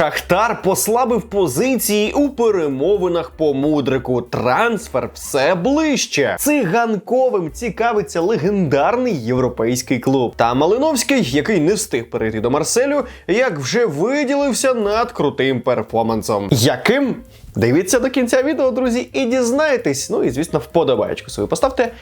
Шахтар послабив позиції у перемовинах по мудрику. Трансфер все ближче. Циганковим цікавиться легендарний європейський клуб. Та Малиновський, який не встиг перейти до Марселю, як вже виділився над крутим перформансом. Яким? Дивіться до кінця відео, друзі, і дізнаєтесь. Ну і звісно, вподобаєчку свою поставте.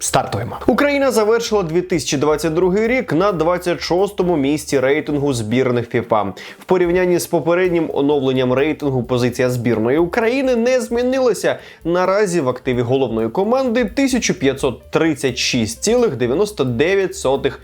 Стартуємо. Україна завершила 2022 рік на 26-му місці рейтингу збірних ФІФА. В порівнянні з попереднім оновленням рейтингу позиція збірної України не змінилася. Наразі в активі головної команди 1536,99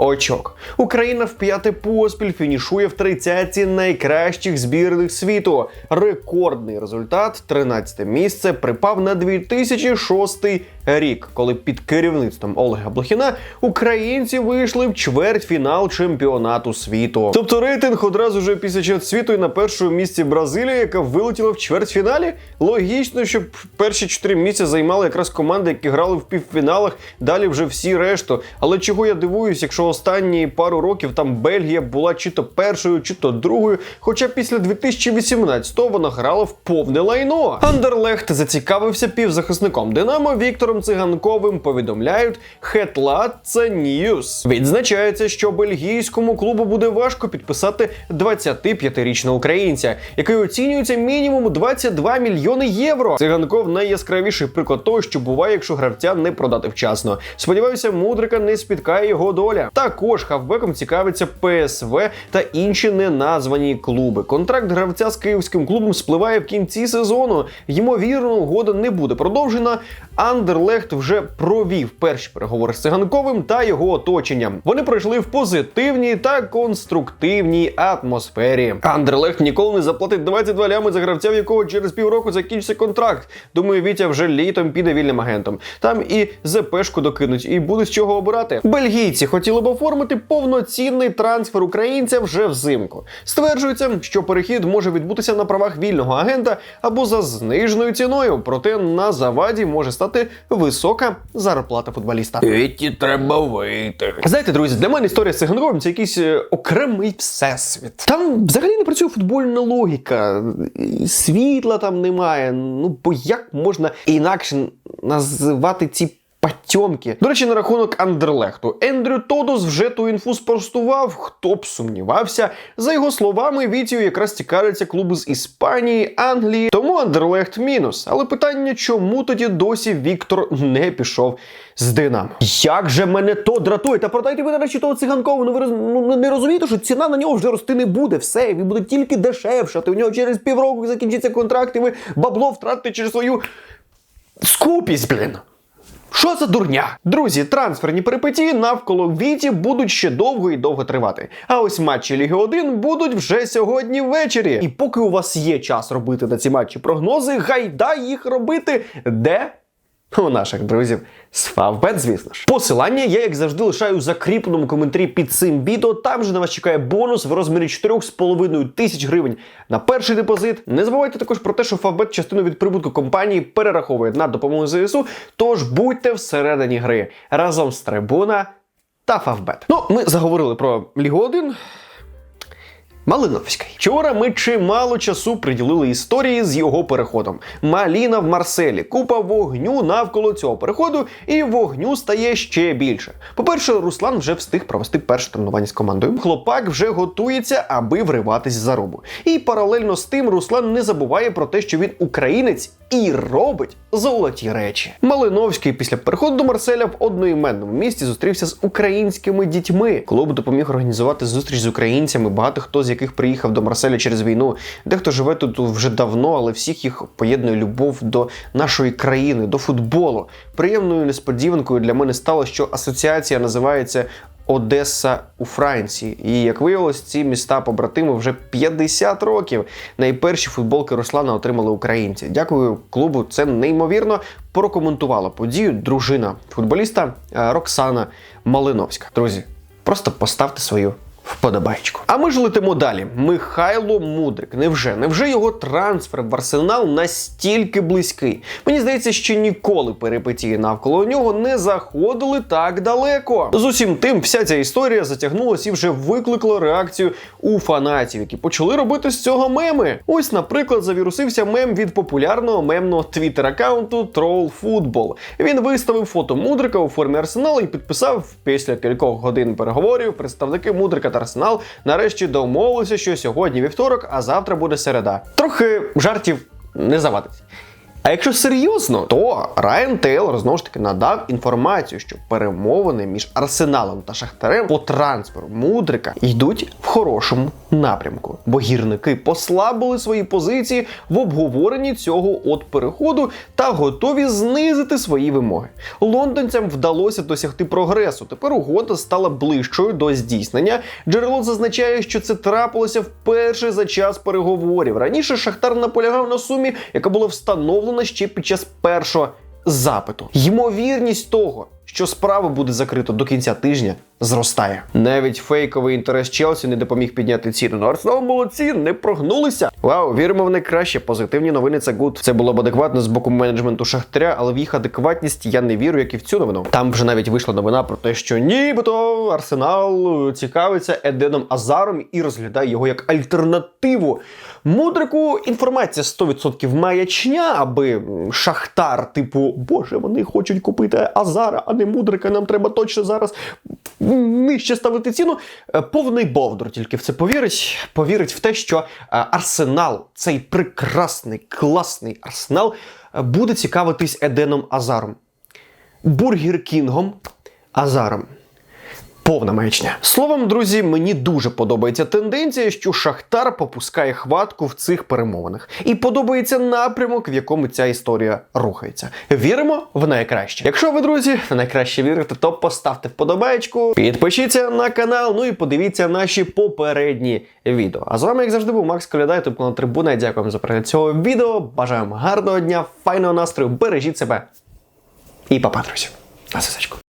очок. Україна в п'яте поспіль фінішує в 30-ті найкращих збірних світу. Рекордний результат 13 місце припав на 2006 рік, коли під керівництвом Олега Блохіна українці вийшли в чвертьфінал чемпіонату світу. Тобто рейтинг одразу вже після чемпіонату і на першому місці Бразилія, яка вилетіла в чвертьфіналі. Логічно, щоб перші чотири місця займали якраз команди, які грали в півфіналах. Далі вже всі решту. Але чого я дивуюсь, якщо останні пару років там Бельгія була чи то першою, чи то другою. Хоча після 2018-го вона грала в повне лайно. Андерлехт зацікавився півзахисником Динамо Віктором Циганковим. Повідомляють Хетлатца Ньюс. Відзначається, що бельгійському клубу буде важко підписати 25-річного українця, який оцінюється мінімум 22 мільйони євро. Циганков найяскравіший приклад того, що буває, якщо гравця не продати вчасно. Сподіваюся, мудрика не спіткає його доля. Також хавбеком цікавиться ПСВ та інші неназвані клуби. Контракт гравця з київським клубом спливає в кінці сезону. Ймовірно, угода не буде продовжена. Андерлехт вже провів перші переговори з циганковим та його оточенням. Вони пройшли в позитивній та конструктивній атмосфері. Андерлехт ніколи не заплатить 22 лями за гравця, в якого через півроку закінчиться контракт. Думаю, Вітя вже літом піде вільним агентом. Там і ЗПшку докинуть, і буде з чого обирати. Бельгійці хотіли б оформити повноцінний трансфер українця вже взимку. Стверджується, що перехід може відбутися на правах вільного агента або за зниженою ціною, проте на заваді може стати висока зарплата футболіста. Віті треба вийти. Знаєте, друзі, для мене історія з Циганковим це якийсь е, окремий всесвіт. Там взагалі не працює футбольна логіка, світла там немає. Ну бо як можна інакше називати ці. Патьомки. До речі, на рахунок Андерлехту. Ендрю Тодос вже ту інфу спростував, хто б сумнівався. За його словами, Вітію якраз цікавляться клуби з Іспанії, Англії, тому Андерлехт мінус. Але питання, чому тоді досі Віктор не пішов з Динамо? Як же мене то дратує? Та продайте ви, до речі, того циганкового. Ну ви роз- ну, не розумієте, що ціна на нього вже рости не буде. Все, він буде тільки дешевшати. У нього через півроку закінчиться контракт, і ви бабло втратите через свою скупість, блін. Що за дурня? Друзі, трансферні перипетії навколо Віті будуть ще довго і довго тривати. А ось матчі Ліги 1 будуть вже сьогодні ввечері. І поки у вас є час робити на ці матчі прогнози, гайда їх робити де? У наших друзів з Фавбет, звісно ж. Посилання я, як завжди, лишаю у закріпленому коментарі під цим відео. Там же на вас чекає бонус в розмірі 4,5 тисяч гривень на перший депозит. Не забувайте також про те, що Фавбет частину від прибутку компанії перераховує на допомогу ЗСУ. Тож будьте всередині гри разом з Трибуна та Фавбет. Ну, ми заговорили про Лігу 1. Малиновський. Вчора ми чимало часу приділили історії з його переходом. Маліна в Марселі, купа вогню навколо цього переходу, і вогню стає ще більше. По-перше, Руслан вже встиг провести перше тренування з командою. Хлопак вже готується, аби вриватись за робу. І паралельно з тим Руслан не забуває про те, що він українець і робить золоті речі. Малиновський після переходу до Марселя в одноіменному місті зустрівся з українськими дітьми. Клуб допоміг організувати зустріч з українцями, багато хто з яких приїхав до Марселя через війну. Дехто живе тут вже давно, але всіх їх поєднує любов до нашої країни, до футболу. Приємною несподіванкою для мене стало, що асоціація називається Одеса у Франції. І як виявилось, ці міста побратими вже 50 років. Найперші футболки Руслана отримали українці. Дякую клубу. Це неймовірно прокоментувала подію дружина футболіста е, Роксана Малиновська. Друзі, просто поставте свою вподобайку. А ми ж летимо далі. Михайло Мудрик. Невже? Невже його трансфер в арсенал настільки близький? Мені здається, що ніколи перипетії навколо нього не заходили так далеко. З усім тим, вся ця історія затягнулася і вже викликала реакцію у фанатів, які почали робити з цього меми. Ось, наприклад, завірусився мем від популярного мемного твіттер-аккаунту TrollFootball. Він виставив фото Мудрика у формі арсеналу і підписав після кількох годин переговорів представники Мудрика та Арсенал нарешті домовилися, що сьогодні вівторок, а завтра буде середа. Трохи жартів не завадить. А якщо серйозно, то Райан Тейлор знову ж таки надав інформацію, що перемовини між Арсеналом та Шахтарем по трансферу Мудрика йдуть в хорошому напрямку, бо гірники послабили свої позиції в обговоренні цього от переходу та готові знизити свої вимоги. Лондонцям вдалося досягти прогресу. Тепер угода стала ближчою до здійснення. Джерело зазначає, що це трапилося вперше за час переговорів. Раніше Шахтар наполягав на сумі, яка була встановлена ще під час першого запиту. Ймовірність того, що справа буде закрита до кінця тижня, зростає. Навіть фейковий інтерес Челсі не допоміг підняти ціну. На Арсенал молодці, не прогнулися. Вау, віримо в найкраще. Позитивні новини це гуд. Це було б адекватно з боку менеджменту Шахтаря, але в їх адекватність я не вірю, як і в цю новину. Там вже навіть вийшла новина про те, що нібито Арсенал цікавиться Еденом Азаром і розглядає його як альтернативу. Мудрику інформація 100% маячня, аби Шахтар, типу, боже, вони хочуть купити Азара, а не Мудрика. Нам треба точно зараз нижче ставити ціну. Е, Повний бовдур тільки в це повірить. Повірить в те, що е, Арсенал, цей прекрасний, класний арсенал, е, буде цікавитись Еденом Азаром. Бургер Кінгом Азаром. Повна маячня. Словом, друзі, мені дуже подобається тенденція, що Шахтар попускає хватку в цих перемовинах. І подобається напрямок, в якому ця історія рухається. Віримо в найкраще. Якщо ви, друзі, в найкраще вірите, то поставте вподобайку, підпишіться на канал, ну і подивіться наші попередні відео. А з вами, як завжди, був Макс Коляда, ютуб канал Трибуна. Дякую вам за перегляд цього відео. Бажаю вам гарного дня, файного настрою, бережіть себе і па-па, друзі. На зв'язочку.